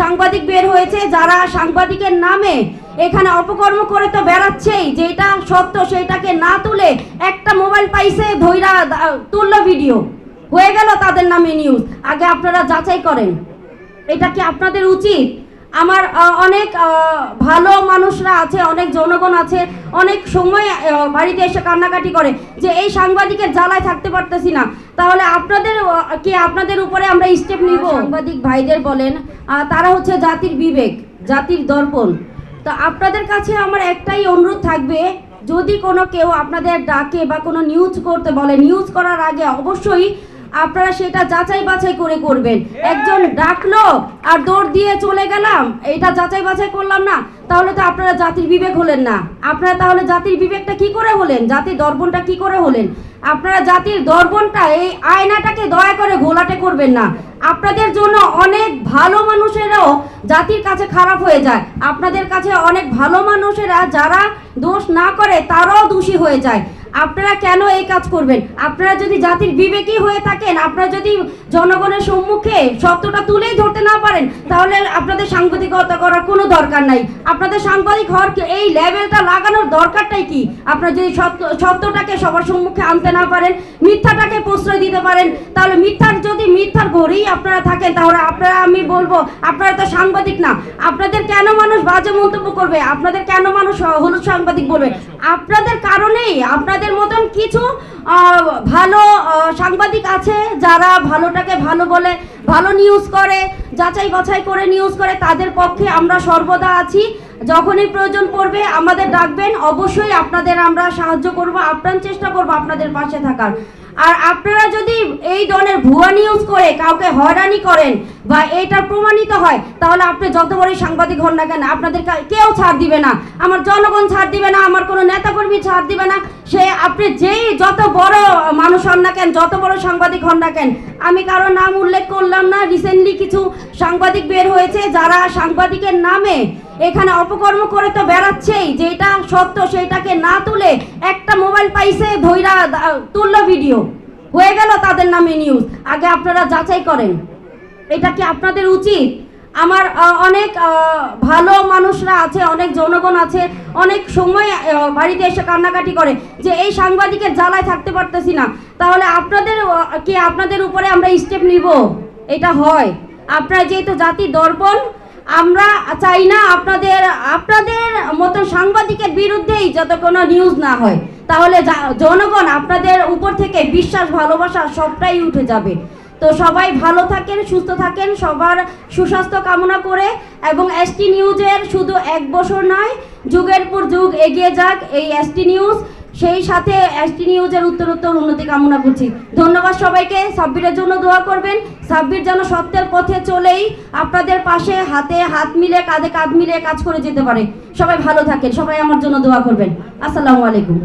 সাংবাদিক বের হয়েছে, যারা সাংবাদিকের নামে এখানে অপকর্ম করে তো বেড়াচ্ছেই যেটা সত্য সেটাকে না তুলে একটা মোবাইল পাইছে ধৈরা তুললো ভিডিও। হয়ে গেল তাদের নামে নিউজ আগে আপনারা যাচাই করেন। এটা কি আপনাদের উচিত? আমার অনেক ভালো মানুষরা আছে অনেক জনগণ আছে অনেক সময় বাড়িতে এসে কান্নাকাটি করে যে এই সাংবাদিকের জ্বালায় থাকতে পারতেছি না। তাহলে আপনাদের কি আপনাদের উপরে আমরা স্টেপ নিব? সাংবাদিক ভাইদের বলেন তারা হচ্ছে জাতির বিবেক জাতির দর্পণ। তো আপনাদের কাছে আমার একটাই অনুরোধ থাকবে যদি কোনো কেউ আপনাদের ডাকে বা কোনো নিউজ করতে বলে নিউজ করার আগে অবশ্যই আপনারা সেটা যাচাই বাছাই করে করবেন। একজন ডাকলো আর দৌড় দিয়ে চলে গেলাম, এটা যাচাই বাছাই করলাম না, তাহলে তো আপনারা জাতির বিবেক হলেন না। আপনারা তাহলে জাতির বিবেকটা কি করে হলেন? জাতির দর্পণটা কি করে হলেন? আপনারা জাতির দর্পণটা, এই আয়নাটাকে দয়া করে ঘোলাটে করবেন না। আপনাদের জন্য অনেক ভালো মানুষেরাও জাতির কাছে খারাপ হয়ে যায়। আপনাদের কাছে অনেক ভালো মানুষেরা যারা দোষ না করে, তারাও দোষী হয়ে যায়। আপনারা কেন এই কাজ করবেন? আপনারা যদি জাতির বিবেকী হয়ে থাকেন, আপনারা যদি জনগণের সম্মুখে সত্যটা তুলেই ধরতে না পারেন, তাহলে আপনাদের সাংবাদিকতা করার কোনো দরকার নাই। আপনাদের সাংবাদিক হওয়ার এই লেভেলটা লাগানোর দরকারটাই কি? আপনারা যদি সত্য সত্যটাকে সবার সম্মুখে আনতে না পারেন, মিথ্যাটাকে প্রশ্রয় দিতে পারেন, তাহলে মিথ্যার যদি মিথ্যার ঘরেই আপনারা থাকেন, তাহলে আপনারা আমি বলব, আপনারা তো সাংবাদিক না। আপনাদের কেন মানুষ বাজে মন্তব্য করবে? আপনাদের কেন মানুষ হলুদ সাংবাদিক বলবে? আপনাদের কারণেই আপনাদের মতন কিছু ভালো সাংবাদিক আছে যারা ভালোটাকে ভালো বলে, ভালো নিউজ করে যাচাই বাছাই করে নিউজ করে, তাদের পক্ষে আমরা সর্বদা আছি। যখনই প্রয়োজন পড়বে আমাদের ডাকবেন, অবশ্যই আপনাদের আমরা সাহায্য করব, আপ্রাণ চেষ্টা করব আপনাদের পাশে থাকার। আর আপনারা যদি এই ধরনের ভুয়া নিউজ করে, কাউকে হয়রানি করেন বা এটা প্রমাণিত হয়, তাহলে আপনি যত বড়ই সাংবাদিক হন না কেন, আপনাদের কেউ ছাড় দিবে না। আমার জনগণ ছাড় দিবে না, আমার কোনো নেতাকর্মী ছাড় দিবে না। সে আপনি যেই যত বড় মানুষ হন না কেন, যত বড় সাংবাদিক হন না কেন, আমি কারও নাম উল্লেখ করলাম না। রিসেন্টলি কিছু সাংবাদিক বের হয়েছে যারা সাংবাদিকের নামে এখানে অপকর্ম করে তো বেড়াচ্ছেই, যেটা সত্য সেটাকে না তুলে একটা মোবাইল পাইছে ধৈরা তুললো ভিডিও। হয়ে গেল তাদের নামে নিউজ আগে আপনারা যাচাই করেন। এটা কি আপনাদের উচিত? আমার অনেক ভালো মানুষরা আছে, অনেক জনগণ আছে, অনেক সময় বাড়িতে এসে কান্নাকাটি করে যে এই সাংবাদিকের জ্বালায় থাকতে পারতেছি না। তাহলে আপনাদের কি আপনাদের উপরে আমরা স্টেপ নিব? এটা হয়। আপনারা যেহেতু জাতির দর্পণ আমরা চাই না আপনাদের আপনাদের মতো সাংবাদিকের বিরুদ্ধেই যত কোনো নিউজ না হয়। তাহলে জনগণ আপনাদের উপর থেকে বিশ্বাস, ভালোবাসা সবটাই উঠে যাবে। তো সবাই ভালো থাকেন, সুস্থ থাকেন, সবার সুস্বাস্থ্য কামনা করে এবং এসটি নিউজের শুধু এক বছর নয়, যুগের পর যুগ এগিয়ে যাক এই এসটি নিউজ সেই সাথে এসটি নিউজের উত্তরোত্তর উন্নতি কামনা করছি। ধন্যবাদ সবাইকে, সাব্বিরের জন্য দোয়া করবেন। সাব্বির যেন সত্যের পথে চলেই আপনাদের পাশে হাতে হাত মিলে, কাঁধে কাঁধ মিলে কাজ করে যেতে পারে। সবাই ভালো থাকেন, সবাই আমার জন্য দোয়া করবেন। আসসালামু আলাইকুম।